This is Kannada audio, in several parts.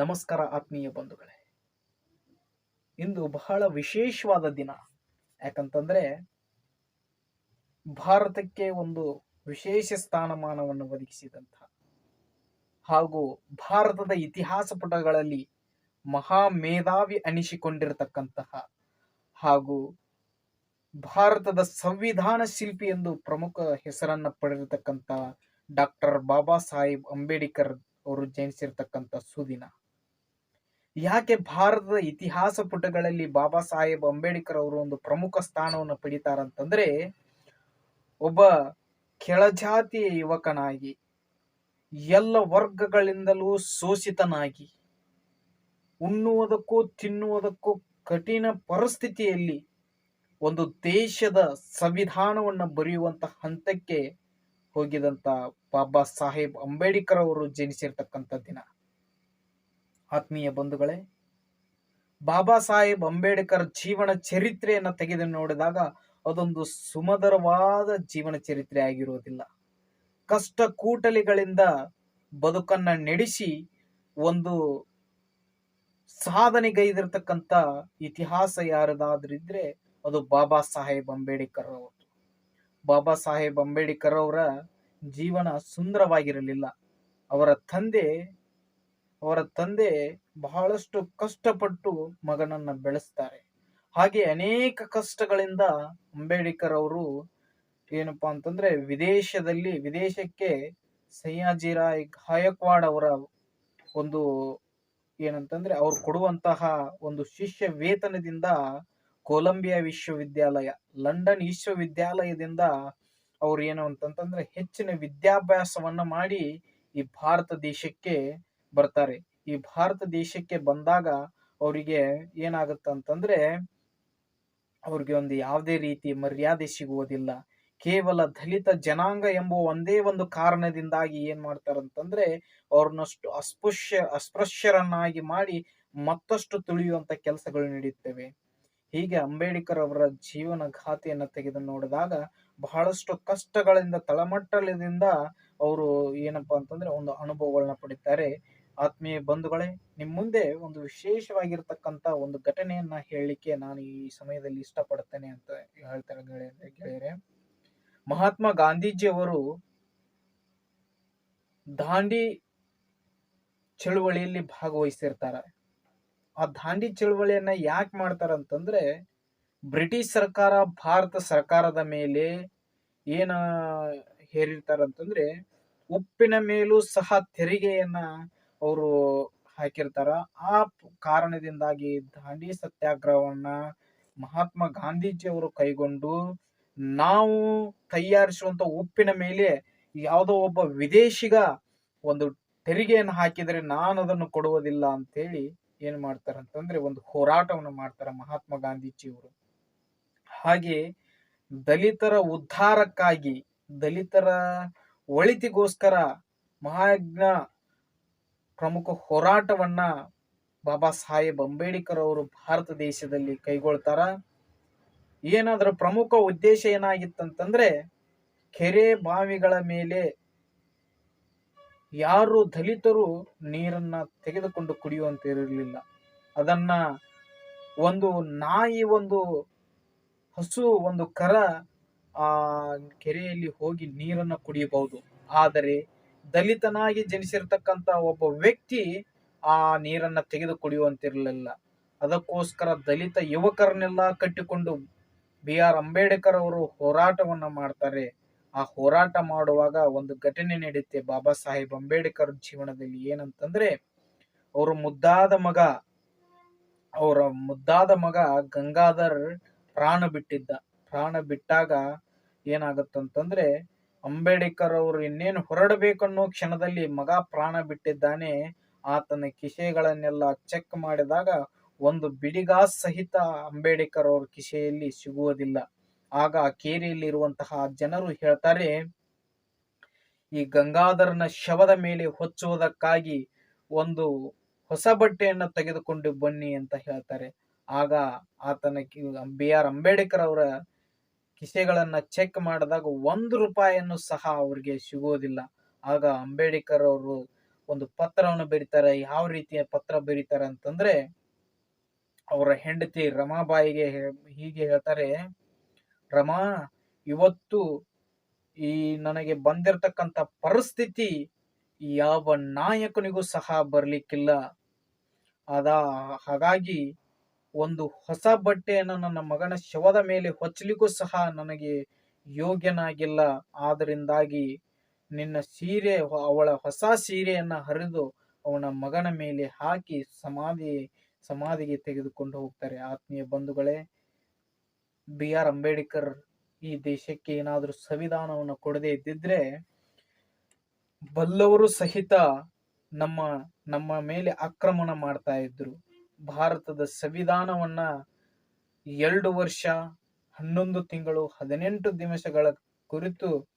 ನಮಸ್ಕಾರ ಆತ್ಮೀಯ ಬಂಧುಗಳೇ. ಇಂದು ಬಹಳ ವಿಶೇಷವಾದ ದಿನ. ಯಾಕಂತಂದ್ರೆ ಭಾರತಕ್ಕೆ ಒಂದು ವಿಶೇಷ ಸ್ಥಾನಮಾನವನ್ನು ಒದಗಿಸಿದಂತಹ ಹಾಗೂ ಭಾರತದ ಇತಿಹಾಸ ಪುಟಗಳಲ್ಲಿ ಮಹಾ ಮೇಧಾವಿ ಅನಿಸಿಕೊಂಡಿರತಕ್ಕಂತಹ ಹಾಗೂ ಭಾರತದ ಸಂವಿಧಾನ ಶಿಲ್ಪಿ ಎಂದು ಪ್ರಮುಖ ಹೆಸರನ್ನ ಪಡೆದಿರತಕ್ಕಂತ ಡಾಕ್ಟರ್ ಬಾಬಾ ಸಾಹೇಬ್ ಅಂಬೇಡ್ಕರ್ ಅವರು ಜನಿಸಿರ್ತಕ್ಕಂಥ ಸುದಿನ. ಯಾಕೆ ಭಾರತದ ಇತಿಹಾಸ ಪುಟಗಳಲ್ಲಿ ಬಾಬಾ ಸಾಹೇಬ್ ಅಂಬೇಡ್ಕರ್ ಅವರು ಒಂದು ಪ್ರಮುಖ ಸ್ಥಾನವನ್ನು ಪಡಿತಾರಂತಂದ್ರೆ ಒಬ್ಬ ಕೆಳಜಾತಿಯ ಯುವಕನಾಗಿ, ಎಲ್ಲ ವರ್ಗಗಳಿಂದಲೂ ಶೋಷಿತನಾಗಿ, ಉಣ್ಣುವುದಕ್ಕೂ ತಿನ್ನುವುದಕ್ಕೂ ಕಠಿಣ ಪರಿಸ್ಥಿತಿಯಲ್ಲಿ ಒಂದು ದೇಶದ ಸಂವಿಧಾನವನ್ನು ಬರೆಯುವಂತ ಹಂತಕ್ಕೆ ಹೋಗಿದಂತ ಬಾಬಾ ಸಾಹೇಬ್ ಅಂಬೇಡ್ಕರ್ ಅವರು ಜನಿಸಿರ್ತಕ್ಕಂಥ ದಿನ. ಆತ್ಮೀಯ ಬಂಧುಗಳೇ, ಬಾಬಾ ಸಾಹೇಬ್ ಅಂಬೇಡ್ಕರ್ ಜೀವನ ಚರಿತ್ರೆಯನ್ನ ತೆಗೆದು ನೋಡಿದಾಗ ಅದೊಂದು ಸುಮಧುರವಾದ ಜೀವನ ಚರಿತ್ರೆ ಆಗಿರುವುದಿಲ್ಲ. ಕಷ್ಟ ಕೂಟಲಿಗಳಿಂದ ಬದುಕನ್ನ ನಡೆಸಿ ಒಂದು ಸಾಧನೆಗೈದಿರ್ತಕ್ಕಂಥ ಇತಿಹಾಸ ಯಾರದಾದ್ರಿದ್ರೆ ಅದು ಬಾಬಾ ಸಾಹೇಬ್ ಅಂಬೇಡ್ಕರ್ ಅವರು ಬಾಬಾ ಸಾಹೇಬ್ ಅಂಬೇಡ್ಕರ್ ಅವರ ಜೀವನ ಸುಂದರವಾಗಿರಲಿಲ್ಲ. ಅವರ ತಂದೆ ಅವರ ತಂದೆ ಬಹಳಷ್ಟು ಕಷ್ಟಪಟ್ಟು ಮಗನನ್ನ ಬೆಳೆಸ್ತಾರೆ. ಹಾಗೆ ಅನೇಕ ಕಷ್ಟಗಳಿಂದ ಅಂಬೇಡ್ಕರ್ ಅವರು ಏನಪ್ಪಾ ಅಂತಂದ್ರೆ ವಿದೇಶದಲ್ಲಿ, ವಿದೇಶಕ್ಕೆ ಸಯ್ಯಾಜಿರಾಯ್ ಗಾಯಕ್ವಾಡ್ ಅವರ ಒಂದು ಏನಂತಂದ್ರೆ ಅವ್ರು ಕೊಡುವಂತಹ ಒಂದು ಶಿಷ್ಯ ವೇತನದಿಂದ ಕೊಲಂಬಿಯಾ ವಿಶ್ವವಿದ್ಯಾಲಯ, ಲಂಡನ್ ವಿಶ್ವವಿದ್ಯಾಲಯದಿಂದ ಅವ್ರು ಏನು ಅಂತಂತಂದ್ರೆ ಹೆಚ್ಚಿನ ವಿದ್ಯಾಭ್ಯಾಸವನ್ನ ಮಾಡಿ ಈ ಭಾರತ ದೇಶಕ್ಕೆ ಬರ್ತಾರೆ. ಈ ಭಾರತ ದೇಶಕ್ಕೆ ಬಂದಾಗ ಅವರಿಗೆ ಏನಾಗುತ್ತೆ ಅಂತಂದ್ರೆ ಅವ್ರಿಗೆ ಒಂದು ಯಾವುದೇ ರೀತಿ ಮರ್ಯಾದೆ ಸಿಗುವುದಿಲ್ಲ. ಕೇವಲ ದಲಿತ ಜನಾಂಗ ಎಂಬ ಒಂದೇ ಒಂದು ಕಾರಣದಿಂದಾಗಿ ಏನ್ ಮಾಡ್ತಾರಂತಂದ್ರೆ ಅವ್ರನ್ನಷ್ಟು ಅಸ್ಪೃಶ್ಯ, ಅಸ್ಪೃಶ್ಯರನ್ನಾಗಿ ಮಾಡಿ ಮತ್ತಷ್ಟು ತುಳಿಯುವಂತ ಕೆಲಸಗಳು ನಡೆಯುತ್ತವೆ ಹೀಗೆ ಅಂಬೇಡ್ಕರ್ ಅವರ ಜೀವನ ಗಾಥೆಯನ್ನು ತೆಗೆದು ನೋಡಿದಾಗ ಬಹಳಷ್ಟು ಕಷ್ಟಗಳಿಂದ, ತಳಮಟ್ಟದಿಂದ ಅವರು ಏನಪ್ಪಾ ಅಂತಂದ್ರೆ ಒಂದು ಅನುಭವಗಳನ್ನ ಪಡಿತಾರೆ. ಆತ್ಮೀಯ ಬಂಧುಗಳೇ, ನಿಮ್ ಮುಂದೆ ಒಂದು ವಿಶೇಷವಾಗಿರ್ತಕ್ಕಂತ ಒಂದು ಘಟನೆಯನ್ನ ಹೇಳಲಿಕ್ಕೆ ನಾನು ಈ ಸಮಯದಲ್ಲಿ ಇಷ್ಟಪಡ್ತೇನೆ ಅಂತ ಹೇಳ್ತಾರೆ ಗೆಳೆಯರೆ. ಮಹಾತ್ಮ ಗಾಂಧೀಜಿಯವರು ದಾಂಡಿ ಚಳುವಳಿಯಲ್ಲಿ ಭಾಗವಹಿಸಿರ್ತಾರೆ. ಆ ದಾಂಡಿ ಚಳುವಳಿಯನ್ನ ಯಾಕೆ ಮಾಡ್ತಾರಂತಂದ್ರೆ, ಬ್ರಿಟಿಷ್ ಸರ್ಕಾರ, ಭಾರತ ಸರ್ಕಾರದ ಮೇಲೆ ಏನ ಹೇರಿರ್ತಾರಂತಂದ್ರೆ, ಉಪ್ಪಿನ ಮೇಲೂ ಸಹ ತೆರಿಗೆಯನ್ನ ಅವರು ಹಾಕಿರ್ತಾರ. ಆ ಕಾರಣದಿಂದಾಗಿ ದಾಂಡಿ ಸತ್ಯಾಗ್ರಹವನ್ನ ಮಹಾತ್ಮ ಗಾಂಧೀಜಿ ಅವರು ಕೈಗೊಂಡು ನಾವು ತಯಾರಿಸುವಂತ ಉಪ್ಪಿನ ಮೇಲೆ ಯಾವುದೋ ಒಬ್ಬ ವಿದೇಶಿಗ ಒಂದು ತೆರಿಗೆಯನ್ನು ಹಾಕಿದರೆ ನಾನು ಅದನ್ನು ಕೊಡುವುದಿಲ್ಲ ಅಂತೇಳಿ ಏನ್ ಮಾಡ್ತಾರಂತಂದ್ರೆ ಒಂದು ಹೋರಾಟವನ್ನು ಮಾಡ್ತಾರ ಮಹಾತ್ಮ ಗಾಂಧೀಜಿಯವರು. ಹಾಗೆ ದಲಿತರ ಉದ್ಧಾರಕ್ಕಾಗಿ, ದಲಿತರ ಒಳಿತಿಗೋಸ್ಕರ ಮಹಾಜ್ಞ ಪ್ರಮುಖ ಹೋರಾಟವನ್ನ ಬಾಬಾ ಸಾಹೇಬ್ ಅಂಬೇಡ್ಕರ್ ಅವರು ಭಾರತ ದೇಶದಲ್ಲಿ ಕೈಗೊಳ್ತಾರ. ಏನಾದ್ರ ಪ್ರಮುಖ ಉದ್ದೇಶ ಏನಾಗಿತ್ತಂತಂದ್ರೆ ಕೆರೆ ಬಾವಿಗಳ ಮೇಲೆ ಯಾರು ದಲಿತರು ನೀರನ್ನ ತೆಗೆದುಕೊಂಡು ಕುಡಿಯುವಂತಿರಲಿಲ್ಲ ಅದನ್ನ ಒಂದು ನಾಯಿ ಒಂದು ಹಸು ಒಂದು ಕರ ಆ ಕೆರೆಯಲ್ಲಿ ಹೋಗಿ ನೀರನ್ನ ಕುಡಿಯಬಹುದು. ಆದರೆ ದಲಿತನಾಗಿ ಜನಿಸಿರ್ತಕ್ಕಂತ ಒಬ್ಬ ವ್ಯಕ್ತಿ ಆ ನೀರನ್ನ ತೆಗೆದು ಕುಡಿಯುವಂತಿರಲಿಲ್ಲ. ಅದಕ್ಕೋಸ್ಕರ ದಲಿತ ಯುವಕರನ್ನೆಲ್ಲ ಕಟ್ಟಿಕೊಂಡು ಬಿ ಆರ್ ಅಂಬೇಡ್ಕರ್ ಅವರು ಹೋರಾಟವನ್ನ ಮಾಡ್ತಾರೆ. ಆ ಹೋರಾಟ ಮಾಡುವಾಗ ಒಂದು ಘಟನೆ ನಡೆಯುತ್ತೆ ಬಾಬಾ ಸಾಹೇಬ್ ಅಂಬೇಡ್ಕರ್ ಜೀವನದಲ್ಲಿ ಏನಂತಂದ್ರೆ, ಅವರ ಮುದ್ದಾದ ಮಗ, ಅವರ ಮುದ್ದಾದ ಮಗ ಗಂಗಾಧರ್ ಪ್ರಾಣ ಬಿಟ್ಟಿದ್ದ. ಪ್ರಾಣ ಬಿಟ್ಟಾಗ ಏನಾಗತ್ತಂತಂದ್ರೆ ಅಂಬೇಡ್ಕರ್ ಅವರು ಇನ್ನೇನು ಹೊರಡಬೇಕನ್ನೋ ಕ್ಷಣದಲ್ಲಿ ಮಗ ಪ್ರಾಣ ಬಿಟ್ಟಿದ್ದಾನೆ. ಆತನ ಕಿಸೆಗಳನ್ನೆಲ್ಲ ಚೆಕ್ ಮಾಡಿದಾಗ ಒಂದು ಬಿಡಿಗಾಸ್ ಸಹಿತ ಅಂಬೇಡ್ಕರ್ ಅವ್ರ ಕಿಸೆಯಲ್ಲಿ ಸಿಗುವುದಿಲ್ಲ. ಆಗ ಕೇರಿಯಲ್ಲಿ ಇರುವಂತಹ ಜನರು ಹೇಳ್ತಾರೆ, ಈ ಗಂಗಾಧರನ ಶವದ ಮೇಲೆ ಹೊಚ್ಚುವುದಕ್ಕಾಗಿ ಒಂದು ಹೊಸ ಬಟ್ಟೆಯನ್ನು ತೆಗೆದುಕೊಂಡು ಬನ್ನಿ ಅಂತ ಹೇಳ್ತಾರೆ. ಆಗ ಆತನ ಬಿ ಆರ್ ಅಂಬೇಡ್ಕರ್ ಅವರ ಕಿಸೆಗಳನ್ನ ಚೆಕ್ ಮಾಡಿದಾಗ ಒಂದು ರೂಪಾಯಿಯನ್ನು ಸಹ ಅವ್ರಿಗೆ ಸಿಗೋದಿಲ್ಲ. ಆಗ ಅಂಬೇಡ್ಕರ್ ಅವರು ಒಂದು ಪತ್ರವನ್ನು ಬರೀತಾರೆ. ಯಾವ ರೀತಿಯ ಪತ್ರ ಬರೀತಾರೆ ಅಂತಂದ್ರೆ, ಅವರ ಹೆಂಡತಿ ರಮಾಬಾಯಿಗೆ ಹೀಗೆ ಹೇಳ್ತಾರೆ, ರಮಾ, ಇವತ್ತು ಈ ನನಗೆ ಬಂದಿರತಕ್ಕಂತ ಪರಿಸ್ಥಿತಿ ಯಾವ ನಾಯಕನಿಗೂ ಸಹ ಬರ್ಲಿಕ್ಕಿಲ್ಲ. ಅದ, ಹಾಗಾಗಿ ಒಂದು ಹೊಸ ಬಟ್ಟೆಯನ್ನು ನನ್ನ ಮಗನ ಶವದ ಮೇಲೆ ಹೊಚ್ಚಲಿಕ್ಕೂ ಸಹ ನನಗೆ ಯೋಗ್ಯನಾಗಿಲ್ಲ. ಆದ್ದರಿಂದಾಗಿ ನಿನ್ನ ಸೀರೆ, ಅವಳ ಹೊಸ ಸೀರೆಯನ್ನ ಹರಿದು ಅವನ ಮಗನ ಮೇಲೆ ಹಾಕಿ ಸಮಾಧಿ, ಸಮಾಧಿಗೆ ತೆಗೆದುಕೊಂಡು ಹೋಗ್ತಾರೆ. ಆತ್ಮೀಯ ಬಂಧುಗಳೇ, ಬಿ ಆರ್ ಅಂಬೇಡ್ಕರ್ ಈ ದೇಶಕ್ಕೆ ಏನಾದರೂ ಸಂವಿಧಾನವನ್ನು ಕೊಡದೇ ಇದ್ದಿದ್ರೆ ಬಲ್ಲವರು ಸಹಿತ ನಮ್ಮ ನಮ್ಮ ಮೇಲೆ ಆಕ್ರಮಣ ಮಾಡ್ತಾ ಇದ್ರು. ಭಾರತದ ಸಂವಿಧಾನವನ್ನ ಎರಡು ವರ್ಷ, ಹನ್ನೊಂದು ತಿಂಗಳು, ಹದಿನೆಂಟು ದಿವಸಗಳ ಕುರಿತು,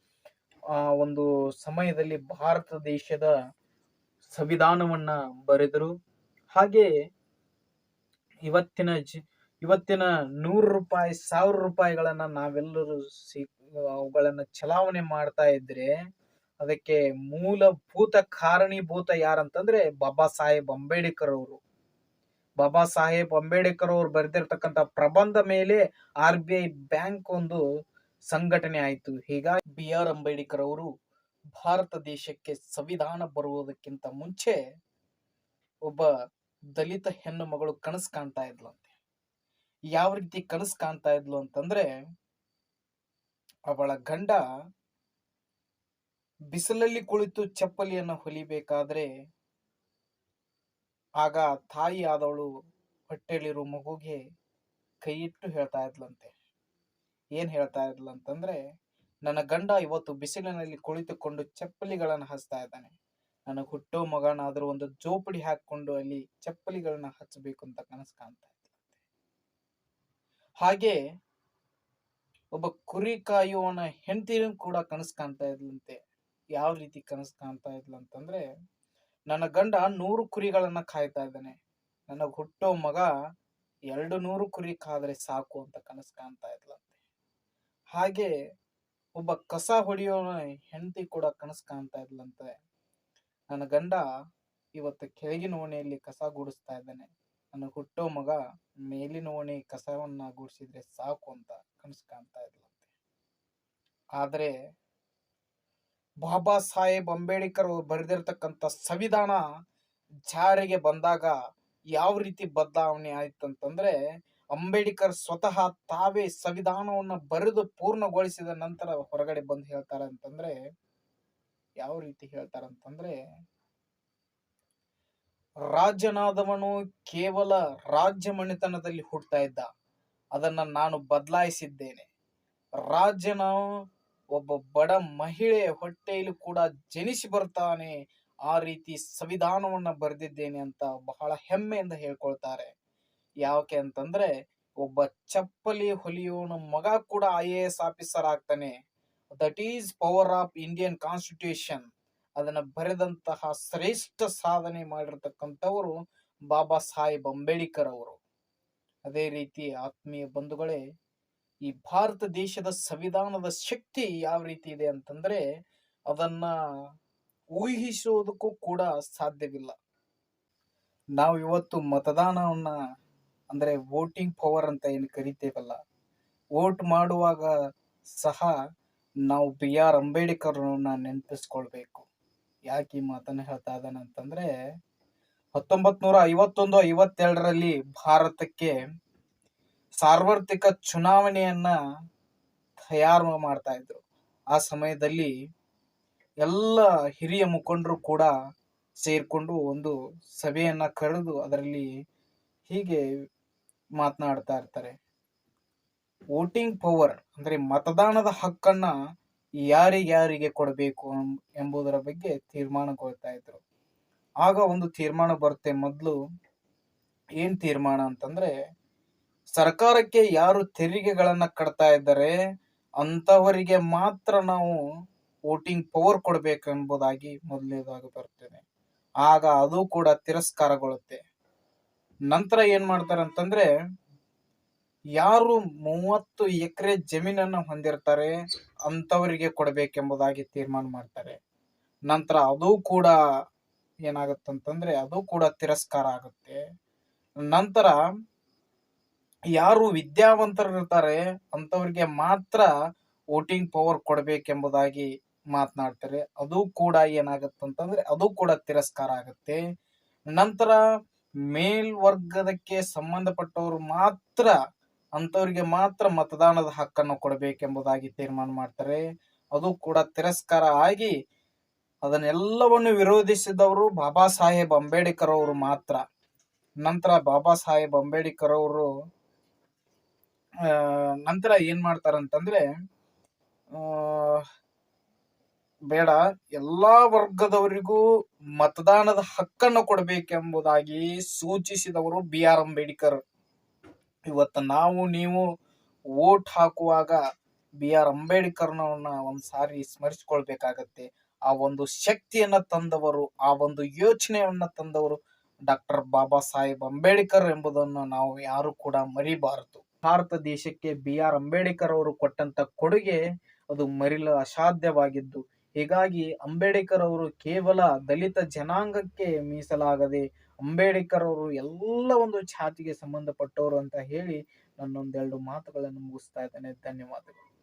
ಆ, ಒಂದು ಸಮಯದಲ್ಲಿ ಭಾರತ ದೇಶದ ಸಂವಿಧಾನವನ್ನ ಬರೆದರು. ಹಾಗೆ ಇವತ್ತಿನ ಜಿ, ಇವತ್ತಿನ ನೂರು ರೂಪಾಯಿ, ಸಾವಿರ ರೂಪಾಯಿಗಳನ್ನ ನಾವೆಲ್ಲರೂ ಸಿ, ಅವುಗಳನ್ನ ಚಲಾವಣೆ ಮಾಡ್ತಾ ಇದ್ರೆ, ಅದಕ್ಕೆ ಮೂಲಭೂತ ಕಾರಣೀಭೂತ ಯಾರಂತಂದ್ರೆ ಬಾಬಾ ಸಾಹೇಬ್ ಅಂಬೇಡ್ಕರ್ ಅವರು. ಬಾಬಾ ಸಾಹೇಬ್ ಅಂಬೇಡ್ಕರ್ ಅವರು ಬರೆದಿರ್ತಕ್ಕಂಥ ಪ್ರಬಂಧ ಮೇಲೆ ಆರ್ ಬಿ ಐ ಬ್ಯಾಂಕ್ ಒಂದು ಸಂಘಟನೆ ಆಯಿತು. ಹೀಗಾಗಿ ಬಿ ಆರ್ ಅಂಬೇಡ್ಕರ್ ಅವರು ಭಾರತ ದೇಶಕ್ಕೆ ಸಂವಿಧಾನ ಬರುವುದಕ್ಕಿಂತ ಮುಂಚೆ ಒಬ್ಬ ದಲಿತ ಹೆಣ್ಣು ಮಗಳು ಕನಸು ಕಾಣ್ತಾ ಇದ್ಲಂತೆ ಯಾವ ರೀತಿ ಕನಸು ಕಾಣ್ತಾ ಇದ್ಲು ಅಂತಂದ್ರೆ ಅವಳ ಗಂಡ ಬಿಸಿಲಲ್ಲಿ ಕುಳಿತು ಚಪ್ಪಲಿಯನ್ನ ಹೊಲಿಬೇಕಾದ್ರೆ ಆಗ ತಾಯಿ ಆದವಳು ಹೊಟ್ಟೆಯಲ್ಲಿರೋ ಮಗುಗೆ ಕೈ ಇಟ್ಟು ಹೇಳ್ತಾ ಇದ್ಲಂತೆ. ಏನು ಹೇಳ್ತಾ ಇದ್ಲಂತಂದ್ರೆ, ನನ್ನ ಗಂಡ ಇವತ್ತು ಬಿಸಿಲಿನಲ್ಲಿ ಕುಳಿತುಕೊಂಡು ಚಪ್ಪಲಿಗಳನ್ನು ಹಚ್ತಾ ಇದ್ದಾನೆ. ನನಗೆ ಹುಟ್ಟೋ ಮಗನಾದ್ರೂ ಒಂದು ಜೋಪಡಿ ಹಾಕೊಂಡು ಅಲ್ಲಿ ಚಪ್ಪಲಿಗಳನ್ನ ಹಚ್ಚಬೇಕು ಅಂತ ಕನಸು ಕಾಣ್ತಾ ಇದ್ಲಂತೆ. ಹಾಗೆ ಒಬ್ಬ ಕುರಿ ಕಾಯುವನ ಹೆಂಡತಿನೂ ಕೂಡ ಕನಸು ಕಾಣ್ತಾ ಇದ್ಲಂತೆ. ಯಾವ ರೀತಿ ಕನಸು ಕಾಣ್ತಾ ಇದ್ಲು ಅಂತಂದ್ರೆ ನನ್ನ ಗಂಡ ನೂರು ಕುರಿಗಳನ್ನ ಕಾಯ್ತಾ ಇದ್ದಾನೆ. ನನ್ನ ಹುಟ್ಟೋ ಮಗ ಎರಡು ನೂರು ಕುರಿ ಕಾದ್ರೆ ಸಾಕು ಅಂತ ಕನಸು ಕಾಣ್ತಾ ಇದ್ಲಂತೆ ಹಾಗೆ ಒಬ್ಬ ಕಸ ಹೊಡೆಯೋ ಹೆಂಡತಿ ಕೂಡ ಕನಸು ಕಾಣ್ತಾ ಇದ್ಲಂತೆ ನನ್ನ ಗಂಡ ಇವತ್ತು ಕೆಳಗಿನ ಓಣೆಯಲ್ಲಿ ಕಸ ಗುಡಿಸ್ತಾ ಇದ್ದಾನೆ. ನನ್ನ ಹುಟ್ಟೋ ಮಗ ಮೇಲಿನ ಓಣೆ ಕಸವನ್ನ ಗುಡಿಸಿದ್ರೆ ಸಾಕು ಅಂತ ಕನಸು ಕಾಣ್ತಾ ಇದ್ಲಂತೆ ಆದ್ರೆ ಬಾಬಾ ಸಾಹೇಬ್ ಅಂಬೇಡ್ಕರ್ ಅವ್ರು ಬರೆದಿರ್ತಕ್ಕಂಥ ಸಂವಿಧಾನ ಜಾರಿಗೆ ಬಂದಾಗ ಯಾವ ರೀತಿ ಬದಲಾವಣೆ ಆಯ್ತಂತಂದ್ರೆ ಅಂಬೇಡ್ಕರ್ ಸ್ವತಃ ತಾವೇ ಸಂವಿಧಾನವನ್ನು ಬರೆದು ಪೂರ್ಣಗೊಳಿಸಿದ ನಂತರ ಹೊರಗಡೆ ಬಂದು ಹೇಳ್ತಾರೆ ಅಂತಂದ್ರೆ ಯಾವ ರೀತಿ ಹೇಳ್ತಾರಂತಂದ್ರೆ ರಾಜ್ಯನಾದವನು ಕೇವಲ ರಾಜ್ಯ ಮಣಿತನದಲ್ಲಿ ಹುಟ್ಟತಾ ಇದ್ದ, ಅದನ್ನ ನಾನು ಬದಲಾಯಿಸಿದ್ದೇನೆ. ರಾಜ್ಯನ ಒಬ್ಬ ಬಡ ಮಹಿಳೆ ಹೊಟ್ಟೆಯಲ್ಲಿ ಕೂಡ ಜನಿಸಿ ಬರ್ತಾನೆ. ಆ ರೀತಿ ಸಂವಿಧಾನವನ್ನ ಬರೆದಿದ್ದೇನೆ ಅಂತ ಬಹಳ ಹೆಮ್ಮೆಯಿಂದ ಹೇಳ್ಕೊಳ್ತಾರೆ. ಯಾಕೆ ಅಂತಂದ್ರೆ ಒಬ್ಬ ಚಪ್ಪಲಿ ಹೊಲಿಯೋನ ಮಗ ಕೂಡ ಐ ಎ ಎಸ್ ಆಫೀಸರ್ ಆಗ್ತಾನೆ. That is power of Indian constitution ಅದನ್ನ ಬರೆದಂತಹ ಶ್ರೇಷ್ಠ ಸಾಧನೆ ಮಾಡಿರ್ತಕ್ಕಂಥವರು ಬಾಬಾ ಸಾಹೇಬ್ ಅಂಬೇಡ್ಕರ್ ಅವರು. ಅದೇ ರೀತಿ ಆತ್ಮೀಯ ಬಂಧುಗಳೇ ಈ ಭಾರತ ದೇಶದ ಸಂವಿಧಾನದ ಶಕ್ತಿ ಯಾವ ರೀತಿ ಇದೆ ಅಂತಂದ್ರೆ ಅದನ್ನ ಊಹಿಸುವುದಕ್ಕೂ ಕೂಡ ಸಾಧ್ಯವಿಲ್ಲ. ನಾವು ಇವತ್ತು ಮತದಾನವನ್ನ ಅಂದ್ರೆ ವೋಟಿಂಗ್ ಪವರ್ ಅಂತ ಏನು ಕರಿತೇವಲ್ಲ, ವೋಟ್ ಮಾಡುವಾಗ ಸಹ ನಾವು ಬಿ ಆರ್ ಅಂಬೇಡ್ಕರ್ ನೆನಪಿಸ್ಕೊಳ್ಬೇಕು. ಯಾಕೆ ಈ ಮಾತನ್ನ ಹೇಳ್ತಾ ಇದ್ದಾನೆ ಅಂತಂದ್ರೆ ಹತ್ತೊಂಬತ್ ನೂರ ಐವತ್ತೊಂದು ಐವತ್ತೆರಡರಲ್ಲಿ ಭಾರತಕ್ಕೆ ಸಾರ್ವತ್ರಿಕ ಚುನಾವಣೆಯನ್ನ ತಯಾರು ಮಾಡ್ತಾ ಇದ್ರು. ಆ ಸಮಯದಲ್ಲಿ ಎಲ್ಲ ಹಿರಿಯ ಮುಖಂಡರು ಕೂಡ ಸೇರ್ಕೊಂಡು ಒಂದು ಸಭೆಯನ್ನ ಕರೆದು ಅದರಲ್ಲಿ ಹೀಗೆ ಮಾತನಾಡ್ತಾ ಇರ್ತಾರೆ. ವೋಟಿಂಗ್ ಪವರ್ ಅಂದ್ರೆ ಮತದಾನದ ಹಕ್ಕನ್ನ ಯಾರಿಗ್ಯಾರಿಗೆ ಕೊಡಬೇಕು ಎಂಬುದರ ಬಗ್ಗೆ ತೀರ್ಮಾನಗೊಳ್ತಾ ಇದ್ರು. ಆಗ ಒಂದು ತೀರ್ಮಾನ ಬರುತ್ತೆ. ಮೊದಲು ಏನ್ ತೀರ್ಮಾನ ಅಂತಂದ್ರೆ ಸರ್ಕಾರಕ್ಕೆ ಯಾರು ತೆರಿಗೆಗಳನ್ನು ಕಟ್ತಾ ಇದ್ದಾರೆ ಅಂತವರಿಗೆ ಮಾತ್ರ ನಾವು ವೋಟಿಂಗ್ ಪವರ್ ಕೊಡಬೇಕೆಂಬುದಾಗಿ ಮೊದಲನೇದಾಗಿ ಬರ್ತೇನೆ. ಆಗ ಅದು ಕೂಡ ತಿರಸ್ಕಾರಗೊಳ್ಳುತ್ತೆ. ನಂತರ ಏನ್ ಮಾಡ್ತಾರೆ ಅಂತಂದ್ರೆ, ಯಾರು ಮೂವತ್ತು ಎಕರೆ ಜಮೀನನ್ನು ಹೊಂದಿರ್ತಾರೆ ಅಂತವರಿಗೆ ಕೊಡಬೇಕೆಂಬುದಾಗಿ ತೀರ್ಮಾನ ಮಾಡ್ತಾರೆ. ನಂತರ ಅದು ಕೂಡ ಏನಾಗುತ್ತಂತಂದ್ರೆ, ಅದು ಕೂಡ ತಿರಸ್ಕಾರ ಆಗುತ್ತೆ. ನಂತರ ಯಾರು ವಿದ್ಯಾವಂತರು ಇರ್ತಾರೆ ಅಂತವ್ರಿಗೆ ಮಾತ್ರ ವೋಟಿಂಗ್ ಪವರ್ ಕೊಡಬೇಕೆಂಬುದಾಗಿ ಮಾತನಾಡ್ತಾರೆ. ಅದು ಕೂಡ ಏನಾಗತ್ತಂತಂದ್ರೆ ಅದು ಕೂಡ ತಿರಸ್ಕಾರ ಆಗುತ್ತೆ. ನಂತರ ಮೇಲ್ವರ್ಗದಕ್ಕೆ ಸಂಬಂಧಪಟ್ಟವರು ಮಾತ್ರ ಅಂಥವ್ರಿಗೆ ಮಾತ್ರ ಮತದಾನದ ಹಕ್ಕನ್ನು ಕೊಡಬೇಕೆಂಬುದಾಗಿ ತೀರ್ಮಾನ ಮಾಡ್ತಾರೆ. ಅದು ಕೂಡ ತಿರಸ್ಕಾರ ಆಗಿ ಅದನ್ನೆಲ್ಲವನ್ನು ವಿರೋಧಿಸಿದವರು ಬಾಬಾ ಸಾಹೇಬ್ ಅಂಬೇಡ್ಕರ್ ಅವರು ಮಾತ್ರ. ನಂತರ ಬಾಬಾ ಸಾಹೇಬ್ ಅಂಬೇಡ್ಕರ್ ಅವರು ನಂತರ ಏನ್ ಮಾಡ್ತಾರಂತಂದ್ರೆ ಬೇಡ, ಎಲ್ಲಾ ವರ್ಗದವರಿಗೂ ಮತದಾನದ ಹಕ್ಕನ್ನು ಕೊಡಬೇಕೆಂಬುದಾಗಿ ಸೂಚಿಸಿದವರು ಬಿ ಆರ್ ಅಂಬೇಡ್ಕರ್. ಇವತ್ತು ನಾವು, ನೀವು ವೋಟ್ ಹಾಕುವಾಗ ಬಿ ಆರ್ ಅಂಬೇಡ್ಕರ್ನವನ್ನ ಒಂದ್ ಸಾರಿ ಸ್ಮರಿಸಿಕೊಳ್ಬೇಕಾಗತ್ತೆ. ಆ ಒಂದು ಶಕ್ತಿಯನ್ನ ತಂದವರು, ಆ ಒಂದು ಯೋಚನೆಯನ್ನ ತಂದವರು ಡಾಕ್ಟರ್ ಬಾಬಾ ಸಾಹೇಬ್ ಅಂಬೇಡ್ಕರ್ ಎಂಬುದನ್ನು ನಾವು ಯಾರು ಕೂಡ ಮರಿಬಾರದು. ಭಾರತ ದೇಶಕ್ಕೆ ಬಿ ಆರ್ ಅಂಬೇಡ್ಕರ್ ಅವರು ಕೊಟ್ಟಂತ ಕೊಡುಗೆ ಅದು ಮರಿಲು ಅಸಾಧ್ಯವಾಗಿದ್ದು. ಹೀಗಾಗಿ ಅಂಬೇಡ್ಕರ್ ಅವರು ಕೇವಲ ದಲಿತ ಜನಾಂಗಕ್ಕೆ ಮೀಸಲಾಗದೆ ಅಂಬೇಡ್ಕರ್ ಅವರು ಎಲ್ಲ ಒಂದು ಛಾತಿಗೆ ಸಂಬಂಧಪಟ್ಟವರು ಅಂತ ಹೇಳಿ ನನ್ನೊಂದೆರಡು ಮಾತುಗಳನ್ನು ಮುಗಿಸ್ತಾ ಇದ್ದೇನೆ. ಧನ್ಯವಾದಗಳು.